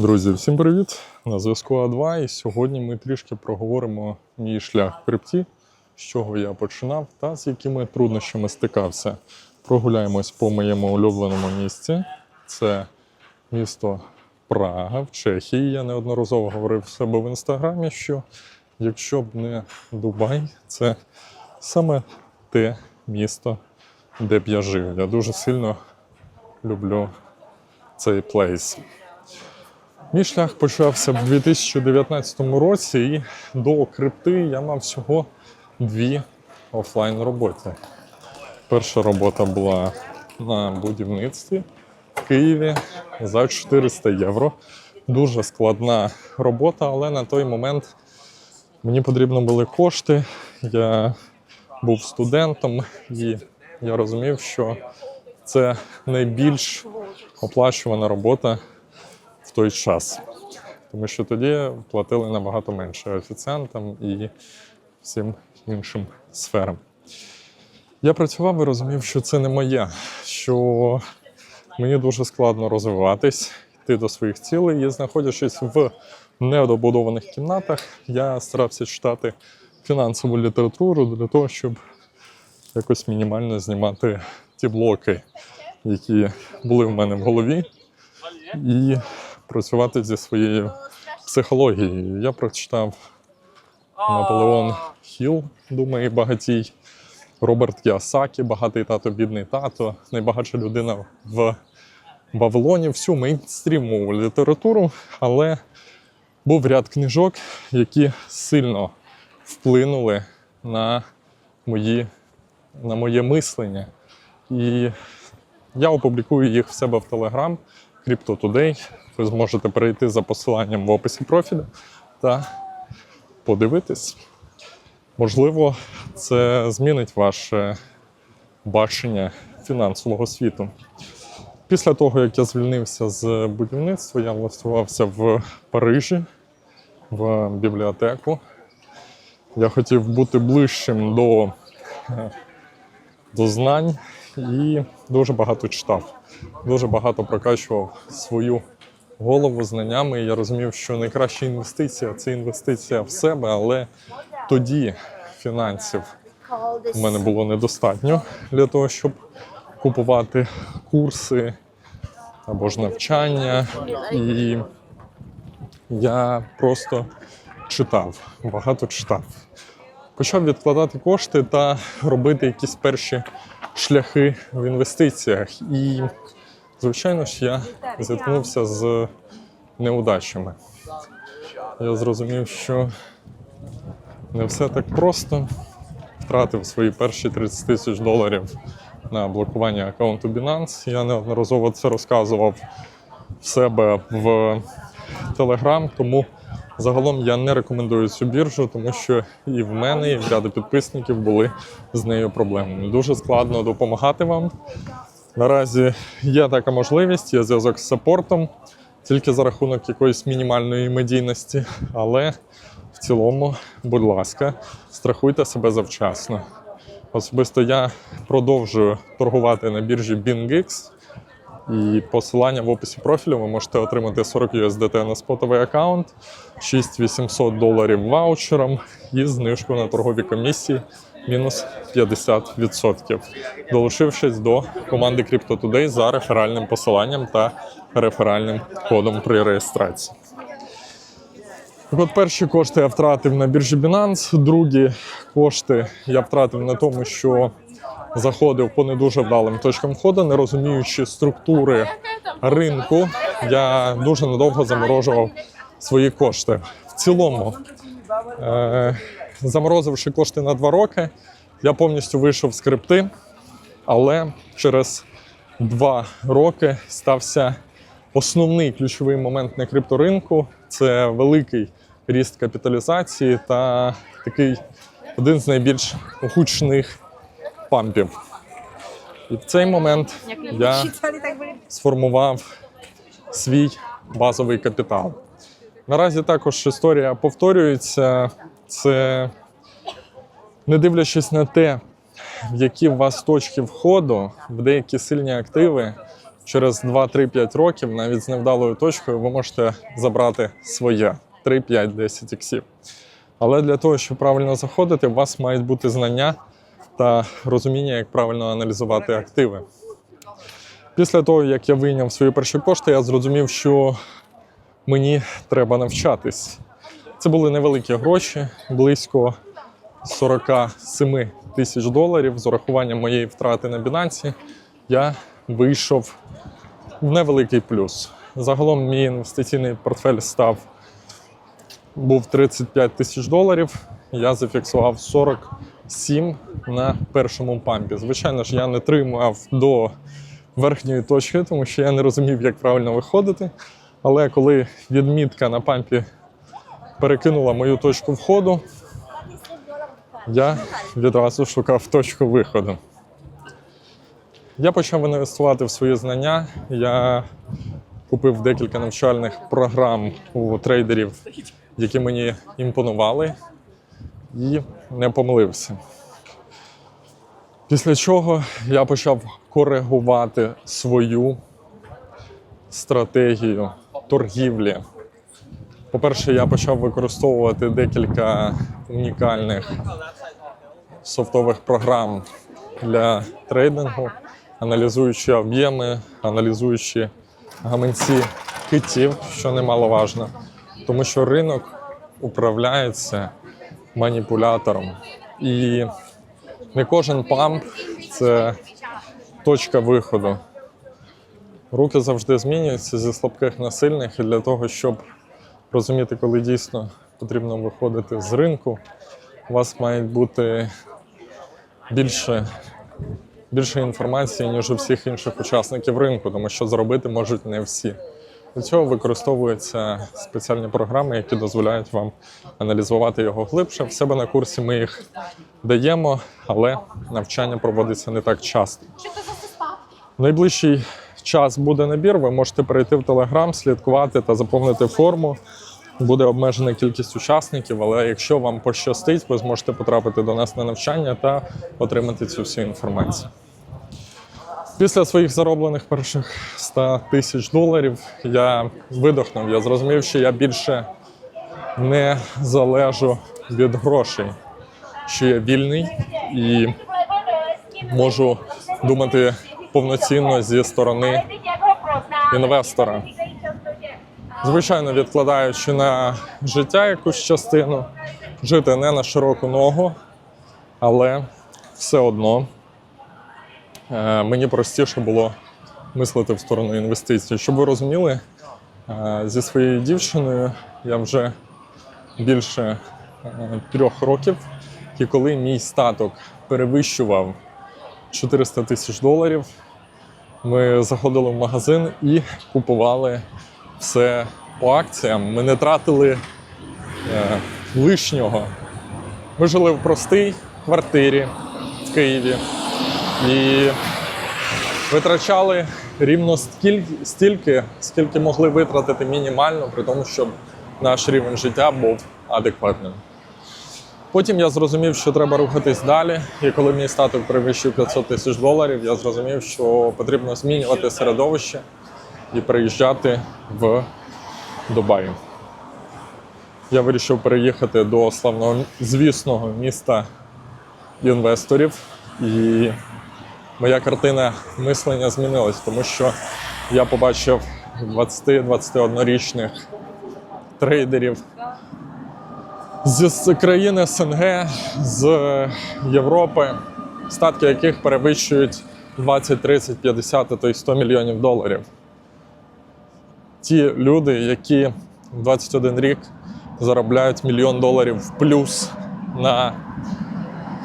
Друзі, всім привіт! На зв'язку А2. І сьогодні ми трішки проговоримо мій шлях в крипті, з чого я починав та з якими труднощами стикався. Прогуляємось по моєму улюбленому місці. Це місто Прага в Чехії. Я неодноразово говорив себе в інстаграмі, що якщо б не Дубай, це саме те місто, де б я жив. Я дуже сильно люблю цей плейс. Мій шлях почався в 2019 році, і до крипти я мав всього дві офлайн роботи. Перша робота була на будівництві в Києві за 400 євро. Дуже складна робота, але на той момент мені потрібні були кошти. Я був студентом і я розумів, що це найбільш оплачувана робота в той час. Тому що тоді платили набагато менше офіціантам і всім іншим сферам. Я працював і розумів, що це не моє, що мені дуже складно розвиватись, йти до своїх цілей. І знаходячись в недобудованих кімнатах, я старався читати фінансову літературу для того, щоб якось мінімально знімати ті блоки, які були в мене в голові, і працювати зі своєю психологією. Я прочитав Наполеон Хіл, думаю, багатій, Роберт Кіосакі, багатий тато, бідний тато, найбагатша людина в Вавилоні, всю мейнстрімову літературу, але був ряд книжок, які сильно вплинули на, мої, на моє мислення. І я опублікую їх в себе в Telegram, Crypto Today. Ви зможете перейти за посиланням в описі профіля та подивитись. Можливо, це змінить ваше бачення фінансового світу. Після того, як я звільнився з будівництва, я влаштувався в Парижі в бібліотеку. Я хотів бути ближчим до, е, до знань і дуже багато читав. Дуже багато прокачував свою голову знаннями. І я розумів, що найкраща інвестиція це інвестиція в себе, але тоді фінансів у мене було недостатньо для того, щоб купувати курси або ж навчання. І я просто читав, багато читав. Почав відкладати кошти та робити якісь перші шляхи в інвестиціях. І, звичайно ж, я зіткнувся з неудачами. Я зрозумів, що не все так просто. Втратив свої перші 30 тисяч доларів на блокування аккаунту Binance. Я неодноразово це розказував в себе в Telegram, тому загалом я не рекомендую цю біржу, тому що і в мене, і в ряду підписників були з нею проблеми. Дуже складно допомагати вам. Наразі є така можливість, є зв'язок з саппортом, тільки за рахунок якоїсь мінімальної медійності, але в цілому, будь ласка, страхуйте себе завчасно. Особисто я продовжую торгувати на біржі BingX. І посилання в описі профілю ви можете отримати 40 USDT на спотовий аккаунт, 6800 доларів ваучером і знижку на торгові комісії мінус 50%, долучившись до команди Crypto Today за реферальним посиланням та реферальним кодом при реєстрації. Так от перші кошти я втратив на біржі Binance, другі кошти я втратив на тому, що заходив по не дуже вдалим точкам входу, не розуміючи структури ринку, я дуже надовго заморожував свої кошти. В цілому, е- заморозивши кошти на два роки, я повністю вийшов з крипти, але через два роки стався основний ключовий момент на крипторинку це великий ріст капіталізації та такий один з найбільш гучних пампів. І в цей момент я сформував свій базовий капітал. Наразі також історія повторюється. Це не дивлячись на те, в які у вас точки входу, в деякі сильні активи, через 2-3-5 років, навіть з невдалою точкою, ви можете забрати своє 3, 5, 10 іксів. Але для того, щоб правильно заходити, у вас мають бути знання та розуміння, як правильно аналізувати активи. Після того, як я вийняв свої перші кошти, я зрозумів, що мені треба навчатись. Це були невеликі гроші, близько 47 тисяч доларів. З урахуванням моєї втрати на Binance я вийшов в невеликий плюс. Загалом мій інвестиційний портфель став був 35 тисяч доларів. Я зафіксував 47 на першому пампі. Звичайно ж, я не тримав до верхньої точки, тому що я не розумів, як правильно виходити. Але коли відмітка на пампі перекинула мою точку входу, я відразу шукав точку виходу. Я почав інвестувати в свої знання. Я купив декілька навчальних програм у трейдерів, які мені імпонували, і не помилився. Після чого я почав коригувати свою стратегію торгівлі. По-перше, я почав використовувати декілька унікальних софтових програм для трейдингу, аналізуючи об'єми, аналізуючи гаманці китів, що немаловажно, тому що ринок управляється маніпулятором. І не кожен памп це точка виходу. Руки завжди змінюються зі слабких на сильних, і для того, щоб розуміти, коли дійсно потрібно виходити з ринку, у вас має бути більше, більше інформації, ніж у всіх інших учасників ринку, тому що зробити можуть не всі. Для цього використовуються спеціальні програми, які дозволяють вам аналізувати його глибше. В себе на курсі ми їх даємо, але навчання проводиться не так часто. В найближчий час буде набір. Ви можете перейти в Telegram, слідкувати та заповнити форму. Буде обмежена кількість учасників, але якщо вам пощастить, ви зможете потрапити до нас на навчання та отримати цю всю інформацію. Після своїх зароблених перших 100 тисяч доларів я видохнув. Я зрозумів, що я більше не залежу від грошей, що я вільний і можу думати повноцінно зі сторони інвестора. Звичайно, відкладаючи на життя якусь частину, жити не на широку ногу, але все одно мені простіше було мислити в сторону інвестицій. Щоб ви розуміли, е, зі своєю дівчиною я вже більше е, трьох років, і коли мій статок перевищував 400 тисяч доларів, ми заходили в магазин і купували все по акціям. Ми не тратили е, лишнього. Ми жили в простій квартирі в Києві і витрачали рівно стільки, стільки, скільки могли витратити мінімально, при тому, щоб наш рівень життя був адекватним. Потім я зрозумів, що треба рухатись далі. І коли мій статок перевищив 500 тисяч доларів, я зрозумів, що потрібно змінювати середовище і переїжджати в Дубай. Я вирішив переїхати до славного звісного міста інвесторів, і моя картина мислення змінилась, тому що я побачив 20-21-річних трейдерів з країн СНГ, з Європи, статки яких перевищують 20, 30, 50, а то й 100 мільйонів доларів. Ті люди, які в 21 рік заробляють мільйон доларів в плюс на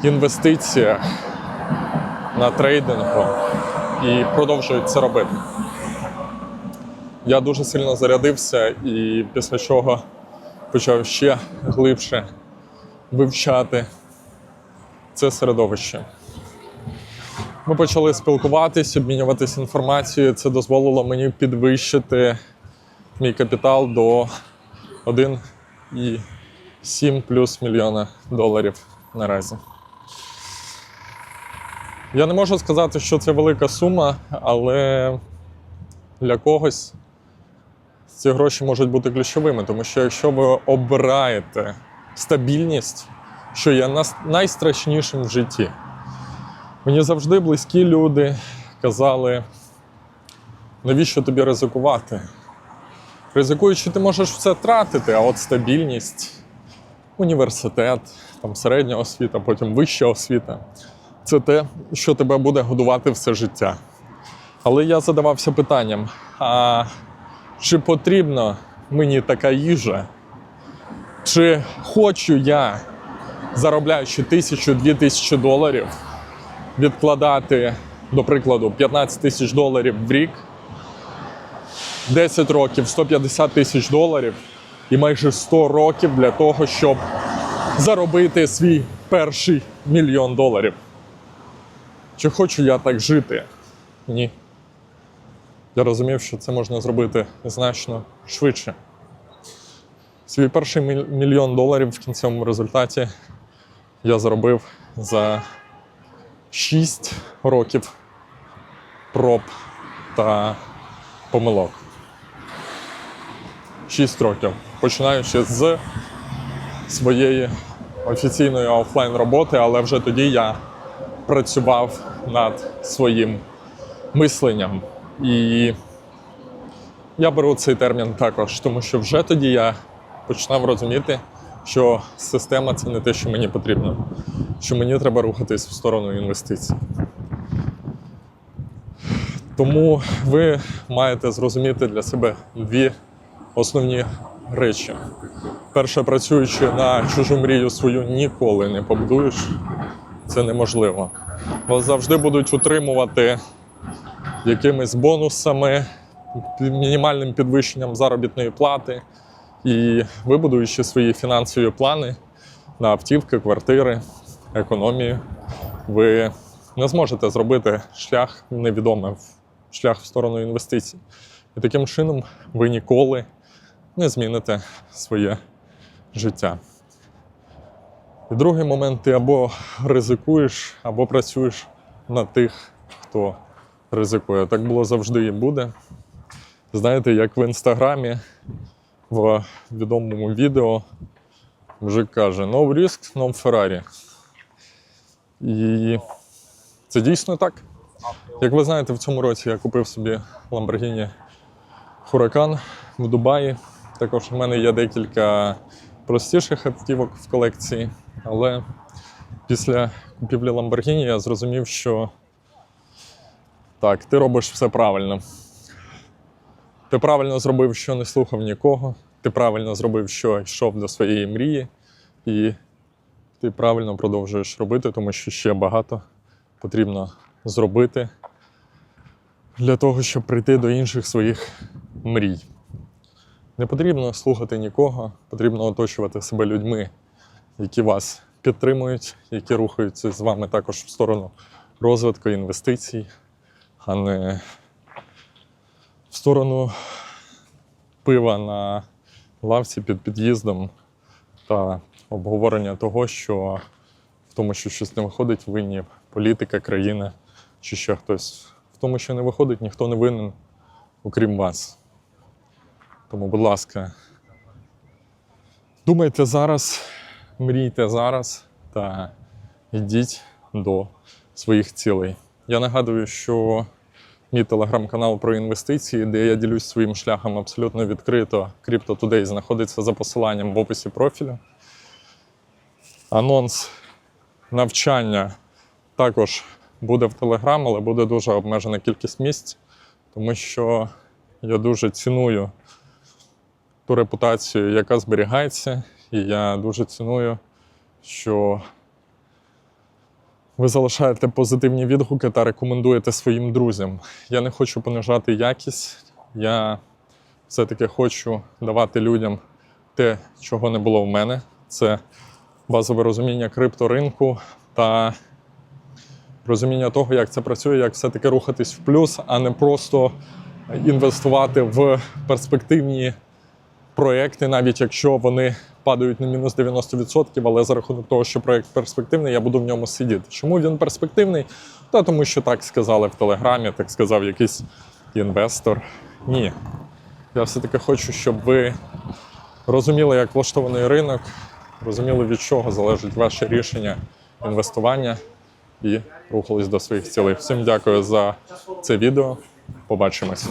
інвестиціях, на трейдингу і продовжують це робити. Я дуже сильно зарядився і після чого почав ще глибше вивчати це середовище. Ми почали спілкуватись, обмінюватися інформацією. Це дозволило мені підвищити мій капітал до 1,7 плюс мільйона доларів наразі. Я не можу сказати, що це велика сума, але для когось ці гроші можуть бути ключовими, тому що якщо ви обираєте стабільність, що є найстрашнішим в житті, мені завжди близькі люди казали, навіщо тобі ризикувати? Ризикуючи, ти можеш все втратити, а от стабільність, університет, там середня освіта, потім вища освіта це те, що тебе буде годувати все життя. Але я задавався питанням: а чи потрібна мені така їжа? Чи хочу я, заробляючи тисячу-дві тисячі доларів, відкладати, до прикладу, 15 тисяч доларів в рік, 10 років, 150 тисяч доларів і майже 100 років для того, щоб заробити свій перший мільйон доларів. Чи хочу я так жити? Ні. Я розумів, що це можна зробити значно швидше. Свій перший мільйон доларів в кінцевому результаті я заробив за 6 років проб та помилок. 6 років. Починаючи з своєї офіційної офлайн роботи, але вже тоді я працював над своїм мисленням. І я беру цей термін також, тому що вже тоді я починав розуміти, що система це не те, що мені потрібно, що мені треба рухатись в сторону інвестицій. Тому ви маєте зрозуміти для себе дві основні речі. Перше, працюючи на чужу мрію свою ніколи не побудуєш. Це неможливо. Вас завжди будуть утримувати якимись бонусами, мінімальним підвищенням заробітної плати. І вибудуючи свої фінансові плани на автівки, квартири, економію, ви не зможете зробити шлях невідомий, шлях в сторону інвестицій. І таким чином ви ніколи не зміните своє життя. І другий момент ти або ризикуєш, або працюєш на тих, хто ризикує. Так було завжди і буде. Знаєте, як в інстаграмі в відомому відео мужик каже: no risk, no Ferrari. І це дійсно так. Як ви знаєте, в цьому році я купив собі Lamborghini Huracan в Дубаї. Також у мене є декілька простіших автівок в колекції, але після купівлі Lamborghini я зрозумів, що так, ти робиш все правильно. Ти правильно зробив, що не слухав нікого. Ти правильно зробив, що йшов до своєї мрії, і ти правильно продовжуєш робити, тому що ще багато потрібно зробити для того, щоб прийти до інших своїх мрій. Не потрібно слухати нікого, потрібно оточувати себе людьми, які вас підтримують, які рухаються з вами також в сторону розвитку інвестицій, а не в сторону пива на лавці під під'їздом та обговорення того, що в тому, що щось не виходить, винні політика, країна чи ще хтось. В тому, що не виходить, ніхто не винен, окрім вас. Тому, будь ласка, думайте зараз, мрійте зараз та йдіть до своїх цілей. Я нагадую, що мій телеграм-канал про інвестиції, де я ділюсь своїм шляхом абсолютно відкрито. Crypto Today знаходиться за посиланням в описі профілю. Анонс навчання також буде в Телеграм, але буде дуже обмежена кількість місць, тому що я дуже ціную ту репутацію, яка зберігається, і я дуже ціную, що ви залишаєте позитивні відгуки та рекомендуєте своїм друзям. Я не хочу понижати якість, я все-таки хочу давати людям те, чого не було в мене. Це базове розуміння крипторинку та розуміння того, як це працює, як все-таки рухатись в плюс, а не просто інвестувати в перспективні проекти, навіть якщо вони падають на мінус 90%, але за рахунок того, що проект перспективний, я буду в ньому сидіти. Чому він перспективний? Та тому, що так сказали в Телеграмі, так сказав якийсь інвестор. Ні. Я все-таки хочу, щоб ви розуміли, як влаштований ринок, розуміли, від чого залежить ваше рішення інвестування і рухались до своїх цілей. Всім дякую за це відео. Побачимось.